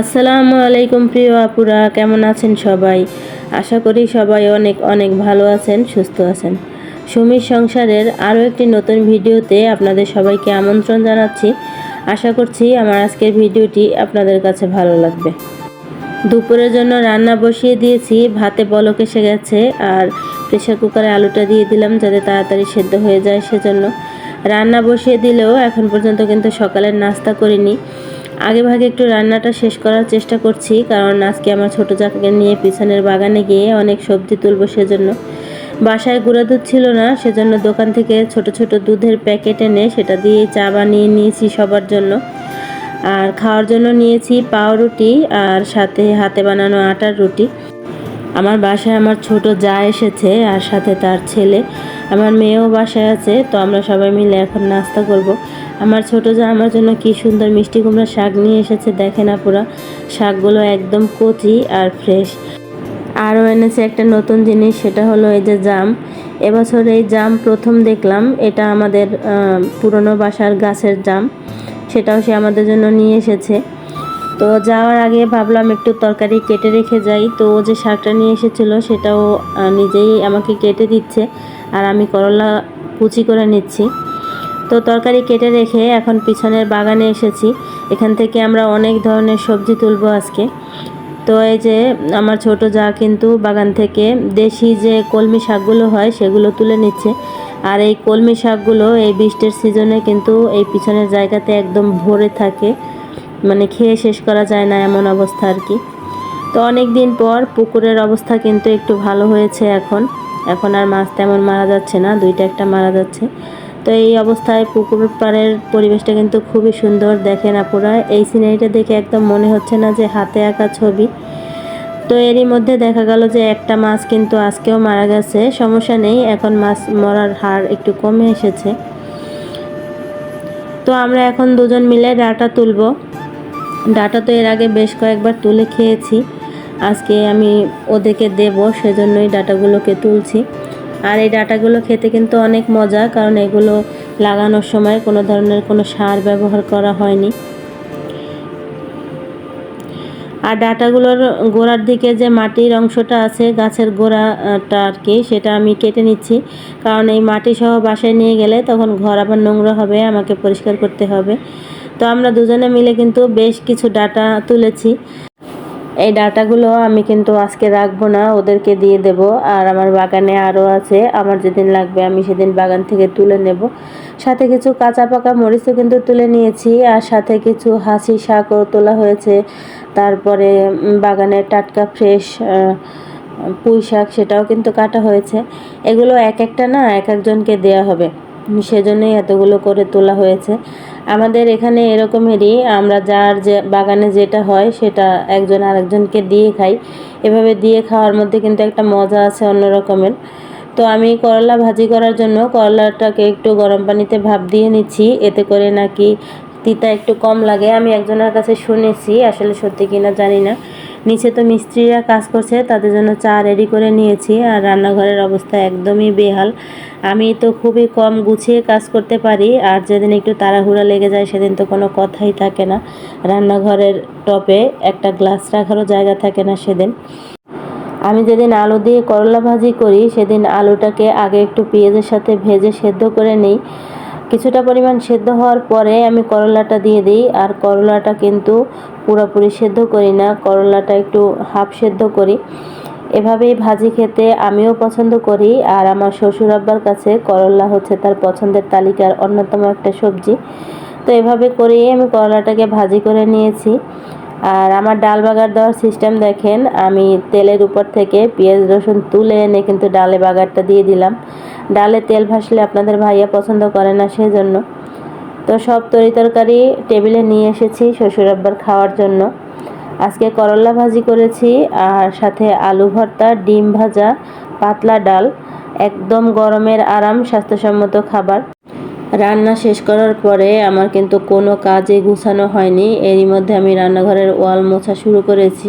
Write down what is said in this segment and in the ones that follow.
আসসালামু আলাইকুম প্রিয় আপুরা, কেমন আছেন সবাই? আশা করি সবাই অনেক অনেক ভালো আছেন, সুস্থ আছেন। সুমির সংসারের আরও একটি নতুন ভিডিওতে আপনাদের সবাইকে আমন্ত্রণ জানাচ্ছি। আশা করছি আমার আজকের ভিডিওটি আপনাদের কাছে ভালো লাগবে। দুপুরের জন্য রান্না বসিয়ে দিয়েছি, ভাতে বলক এসে গেছে, আর প্রেশার কুকারে আলুটা দিয়ে দিলাম যাতে তাড়াতাড়ি সেদ্ধ হয়ে যায় সেজন্য। রান্না বসিয়ে দিলেও এখন পর্যন্ত কিন্তু সকালের নাস্তা করিনি। আগে ভাগে একটু রান্নাটা শেষ করার চেষ্টা করছি, কারণ আজকে আমার ছোটো জাকাকে নিয়ে পিছনের বাগানে গিয়ে অনেক সবজি তুলবো সেজন্য। বাসায় গুঁড়া দুধ ছিল না, সেজন্য দোকান থেকে ছোট ছোট দুধের প্যাকেট এনে সেটা দিয়ে চা বানিয়ে নিয়েছি সবার জন্য। আর খাওয়ার জন্য নিয়েছি পাউরুটি আর সাথে হাতে বানানো আটার রুটি। আমার বাসায় আমার ছোট যা এসেছে আর সাথে তার ছেলে। আমার মেয়েও বাসায় আছে, তো আমরা সবাই মিলে এখন নাস্তা করব। আমার ছোট যা, আমার জন্য কি সুন্দর মিষ্টি কুমড়া শাক নিয়ে এসেছে, দেখেন আপুরা। শাকগুলো একদম কচি আর ফ্রেশ। আরও এনেছে একটা নতুন জিনিস, সেটা হলো এই যে জাম। এবছর এই জাম প্রথম দেখলাম, এটা আমাদের পুরনো বাসার গাছের জাম। সেটাও সে আমাদের জন্য নিয়ে এসেছে। তো যাওয়ার আগে ভাবলাম একটু তরকারি কেটে রেখে যাই। তো ও যে শাকটা নিয়ে এসেছিল, সেটাও নিজেই আমাকে কেটে দিচ্ছে। আর আমি করলা কুচি করে নিচ্ছি। তো তরকারি কেটে রেখে এখন পিছনের বাগানে এসেছি। এখান থেকে আমরা অনেক ধরনের সবজি তুলবো আজকে। তো এই যে আমার ছোট যা কিন্তু বাগান থেকে দেশি যে কলমি শাকগুলো হয়, সেগুলো তুলে নিচ্ছে। আর এই কলমি শাকগুলো এই বৃষ্টির সিজনে কিন্তু এই পিছনের জায়গাতে একদম ভরে থাকে। মানে খেয়ে শেষ করা যায় না এমন অবস্থা আর কি। তো অনেক দিন পর পুকুরের অবস্থা কিন্তু একটু ভালো হয়েছে এখন। এখন আর মাছ তেমন মারা যাচ্ছে না, দুইটা একটা মারা যাচ্ছে। তো এই অবস্থায় পুকুর পাড়ের পরিবেশটা কিন্তু খুবই সুন্দর, দেখেন আপুরা। এই সিনারিটা দেখে একদম মনে হচ্ছে না যে হাতে আঁকা ছবি। তো এরই মধ্যে দেখা গেল যে একটা মাছ কিন্তু আজকেও মারা গেছে, সমস্যা নেই, এখন মাছ মরার হার একটু কমে এসেছে। তো আমরা এখন দুজন মিলে ডাটা তুলব। ডাটা তো এর আগে বেশ কয়েকবার তুলে খেয়েছি। আজকে আমি ওদেরকে দেব, সেজন্যই ডাটাগুলোকে তুলছি। আর এই ডাটাগুলো খেতে কিন্তু অনেক মজা, কারণ এগুলো লাগানোর সময় কোনো ধরনের কোনো সার ব্যবহার করা হয়নি। আর ডাটাগুলোর গোড়ার দিকে যে মাটির অংশটা আছে, গাছের গোড়াটা আর কি, সেটা আমি কেটে নিচ্ছি। কারণ এই মাটি সহ বাসায় নিয়ে গেলে তখন ঘর আবার নোংরা হবে, আমাকে পরিষ্কার করতে হবে। তো আমরা দুজনে মিলে কিন্তু বেশ কিছু ডাটা তুলেছি। এই ডাটাগুলো আমি কিন্তু আজকে রাখব না, ওদেরকে দিয়ে দেব। আর আমার বাগানে আরও আছে, আমার যেদিন লাগবে আমি সেদিন বাগান থেকে তুলে নেব। সাথে কিছু কাঁচা পাকা মরিচও কিন্তু তুলে নিয়েছি, আর সাথে কিছু হাসি শাকও তোলা হয়েছে। তারপরে বাগানের টাটকা ফ্রেশ পুঁই শাক সেটাও কিন্তু কাটা হয়েছে। এগুলো এক একটা না, এক একজনকে দেওয়া হবে। সেজন্যই এতগুলো করে তোলা হয়েছে। আমাদের এখানে এরকমেরই, আমরা যার যে বাগানে যেটা হয় সেটা একজন আরেকজনকে দিয়ে খাই। এভাবে দিয়ে খাওয়ার মধ্যে কিন্তু একটা মজা আছে অন্য রকমের তো আমি করলা ভাজি করার জন্য করলাটাকে একটু গরম পানিতে ভাপ দিয়ে নিচ্ছি, এতে করে নাকি তিতা একটু কম লাগে। আমি একজনের কাছে শুনেছি, আসলে সত্যি কিনা জানি না। নিচে তো মিস্ত্রিরা কাজ করছে, তাদের জন্য চা রেডি করে নিয়েছি আর রান্নাঘরের অবস্থা একদমই বেহাল। আমি তো খুবই কম গুছিয়ে কাজ করতে পারি আর যেদিন একটু তাড়াহুড়া লেগে যায় সেদিন তো কোনো কথাই থাকে না। রান্নাঘরের টপে একটা গ্লাস রাখারও জায়গা থাকে না সেদিন। আমি যেদিন আলু দিয়ে করলা ভাজি করি, সেদিন আলুটাকে আগে একটু পেঁয়াজের সাথে ভেজে সেদ্ধ করে নিই। কিছুটা পরিমাণ সেদ্ধ হওয়ার পরে আমি করলাটা দিয়ে দিই, আর করলাটা কিন্তু পুরোপুরি সেদ্ধ করি না, করলাটা একটু হাফ সেদ্ধ করি। এভাবেই ভাজি খেতে আমিও পছন্দ করি, আর আমার শ্বশুর আব্বার কাছে করলা হচ্ছে তার পছন্দের তালিকার অন্যতম একটা সবজি। তো এভাবে করেই আমি করলাটাকে ভাজি করে নিয়েছি। আর আমার ডাল বাগার দেওয়ার সিস্টেম দেখেন, আমি তেলের উপর থেকে পেঁয়াজ রসুন তুলে এনে কিন্তু ডালে বাগারটা দিয়ে দিলাম। ডালে তেল ভাসলে আপনাদের ভাইয়া পছন্দ করে না সেজন্য। তো সব তরি তরকারি টেবিলে নিয়ে এসেছি শ্বশুর আব্বার খাওয়ার জন্য। আজকে করলা ভাজি করেছি আর সাথে আলু ভর্তা, ডিম ভাজা, পাতলা ডাল, একদম গরমের আরাম, স্বাস্থ্যসম্মত খাবার। রান্না শেষ করার পরে আমার কিন্তু কোনো কাজে গুছানো হয়নি। এরই মধ্যে আমি রান্নাঘরের ওয়াল মোছা শুরু করেছি।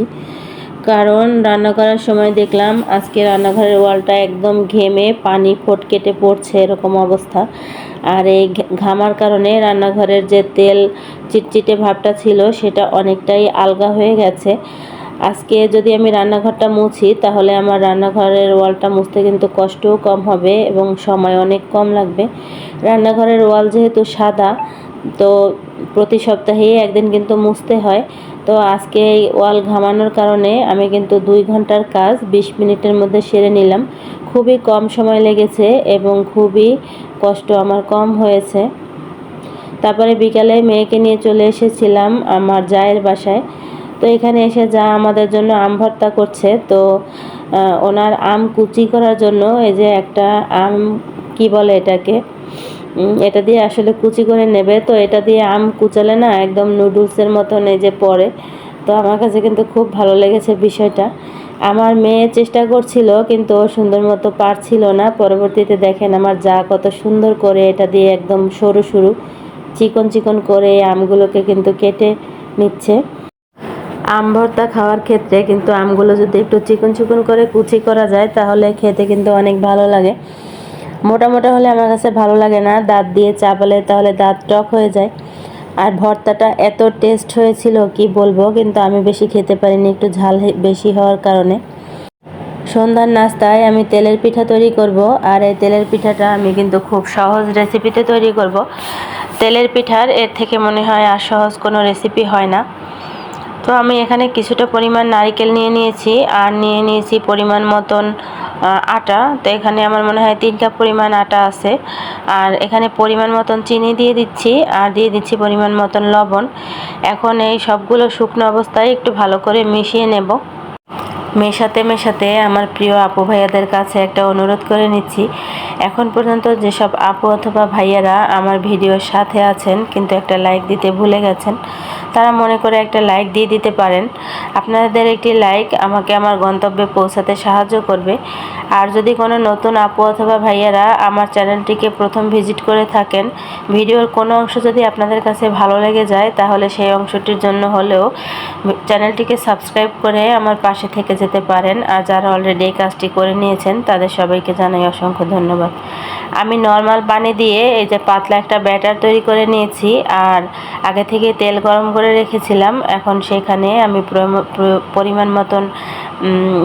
কারণ রান্না করার সময় দেখলাম আজকে রান্নাঘরের ওয়ালটা একদম ঘেমে পানি ফোট কেটে পড়ছে এরকম অবস্থা। আর এই ঘামার কারণে রান্নাঘরের যে তেল চিটচিটে ভাবটা ছিল সেটা অনেকটাই আলগা হয়ে গেছে। আজকে যদি আমি রান্নাঘরটা মুছি, তাহলে আমার রান্নাঘরের ওয়ালটা মুছতে কিন্তু কষ্টও কম হবে এবং সময় অনেক কম লাগবে। রান্নাঘরের ওয়াল যেহেতু সাদা, তো প্রতি সপ্তাহেই একদিন কিন্তু মুছতে হয়। তো আজকে এই ওয়াল ঘামানোর কারণে আমি কিন্তু দুই ঘণ্টার কাজ বিশ মিনিটের মধ্যে সেরে নিলাম। খুবই কম সময় লেগেছে এবং খুবই কষ্ট আমার কম হয়েছে। তারপরে বিকালে মেয়েকে নিয়ে চলে এসেছিলাম আমার জায়ের বাসায়। তো এখানে এসে যা আমাদের জন্য আম ভর্তা করছে, তো ওনার আম কুচি করার জন্য এই যে একটা আম, কি বলে এটাকে? এটা দিয়ে আসলে কুচি করে নেবে। তো এটা দিয়ে আম কুচালে না একদম নুডলসের মতন এই যে পড়ে। তো আমার কাছে কিন্তু খুব ভালো লেগেছে বিষয়টা। আমার মেয়ে চেষ্টা করছিল, কিন্তু ও সুন্দর মতো পারছিল না। পরবর্তীতে দেখেন আমার যা কত সুন্দর করে এটা দিয়ে একদম সরু সরু, চিকন চিকন করে আমগুলোকে কিন্তু কেটে নিচ্ছে। আম ভর্তা খাওয়ার ক্ষেত্রে কিন্তু আমগুলো যদি একটু চিকন চিকন করে কুচি করা যায়, তাহলে খেতে কিন্তু অনেক ভালো লাগে। মোটা হলে আমার কাছে ভালো লাগে না। দাঁত দিয়ে চাপালে তাহলে দাঁত টক হয়ে যায়। আর ভর্তাটা এত টেস্ট হয়েছিল, কি বলব? কিন্তু আমি বেশি খেতে পারিনি, একটু ঝাল বেশি হওয়ার কারণে। সন্ধ্যার নাস্তায় আমি তেলের পিঠা তৈরি করব, আর এই তেলের পিঠাটা আমি কিন্তু খুব সহজ রেসিপিতে তৈরি করব। তেলের পিঠার, এর থেকে মনে হয় আর সহজ কোনো রেসিপি হয় না। তো আমি এখানে কিছুটা পরিমাণ নারকেল নিয়ে নিয়েছি, আর নিয়ে নিয়েছি পরিমাণ মতন আটা। তো এখানে আমার মনে হয় তিন কাপ পরিমাণ আটা আছে। আর এখানে পরিমাণ মতন চিনি দিয়ে দিচ্ছি, আর দিয়ে দিচ্ছি পরিমাণ মতন লবণ। এখন এই সবগুলো শুকনো অবস্থায় একটু ভালো করে মিশিয়ে নেব। মেশাতে মেশাতে আমার প্রিয় আপু ভাইয়াদের কাছে একটা অনুরোধ করে নিচ্ছি। এখন পর্যন্ত যেসব আপু অথবা ভাইয়ারা আমার ভিডিওর সাথে আছেন, কিন্তু একটা লাইক দিতে ভুলে গেছেন, তারা মনে করে একটা লাইক দিয়ে দিতে পারেন। আপনাদের একটি লাইক আমাকে আমার গন্তব্যে পৌঁছাতে সাহায্য করবে। আর যদি কোনো নতুন আপু অথবা ভাইয়ারা আমার চ্যানেলটিকে প্রথম ভিজিট করে থাকেন, ভিডিওর কোনো অংশ যদি আপনাদের কাছে ভালো লেগে যায়, তাহলে সেই অংশটির জন্য হলেও চ্যানেলটিকে সাবস্ক্রাইব করে আমার পাশে থেকে যেতে পারেন আর যারা অলরেডি এই কাজটি করে নিয়েছেন, তাদের সবাইকে জানাই অসংখ্য ধন্যবাদ। আমি নর্মাল পানি দিয়ে এই যে পাতলা একটা ব্যাটার তৈরি করে নিয়েছি আর আগে থেকে তেল গরম করে রেখেছিলাম। এখন সেখানে আমি পরিমাণ মতন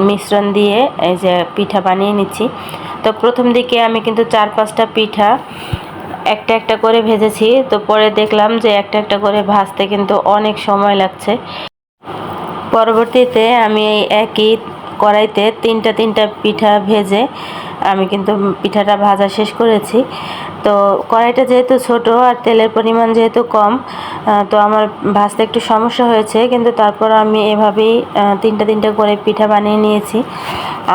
মিশ্রণ দিয়ে এই যে পিঠা বানিয়ে নিচ্ছি। তো প্রথম দিকে আমি কিন্তু চার পাঁচটা পিঠা একটা একটা করে ভেজেছি। তো পরে দেখলাম যে একটা একটা করে ভাজতে কিন্তু অনেক সময় লাগছে। পরবর্তীতে আমি এই একই কড়াইতে তিনটা তিনটা পিঠা ভেজে আমি কিন্তু পিঠাটা ভাজা শেষ করেছি। তো কড়াইটা যেহেতু ছোট আর তেলের পরিমাণ যেহেতু কম তো আমার ভাজতে একটু সমস্যা হয়েছে, কিন্তু তারপর আমি এভাবেই তিনটা তিনটা করে পিঠা বানিয়ে নিয়েছি।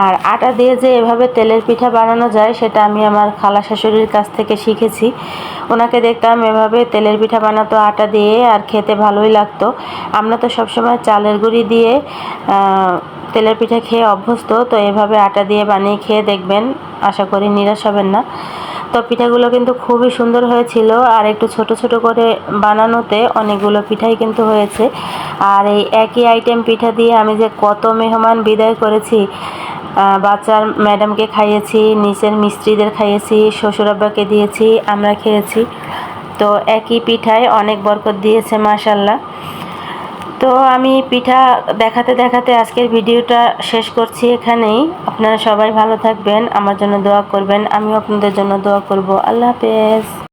আর আটা দিয়ে যে এভাবে তেলের পিঠা বানানো যায়, সেটা আমি আমার খালা শাশুড়ির কাছ থেকে শিখেছি। ওনাকে দেখতাম এভাবে তেলের পিঠা বানাতো, আটা দিয়ে, আর খেতে ভালোই লাগতো। আমরা তো সবসময় চালের গুঁড়ি দিয়ে তেলের পিঠা খেয়ে অভ্যস্ত, তো এভাবে আটা দিয়ে বানিয়ে খেয়ে দেখবেন, আশা করি নিরাশ হবেন না। তো পিঠাগুলো কিন্তু খুবই সুন্দর হয়েছিল, আর একটু ছোট ছোট করে বানানোতে অনেকগুলো পিঠাই কিন্তু হয়েছে। আর এই একই আইটেম পিঠা দিয়ে আমি যে কত মেহমান বিদায় করেছি বাচ্চার ম্যাডামকে খাইয়েছি নিচের মিস্ত্রিদের খাইয়েছি শ্বশুরাব্বাকে দিয়েছি, আমরা খেয়েছি। তো একই পিঠায় অনেক বরকত দিয়েছে মাশাল্লাহ তো আমি পিঠা দেখাতে দেখাতে আজকের ভিডিওটা শেষ করছি এখানেই। আপনারা সবাই ভালো থাকবেন, আমার জন্য দোয়া করবেন, আমিও আপনাদের জন্য দোয়া করব। আল্লাহ হাফেজ।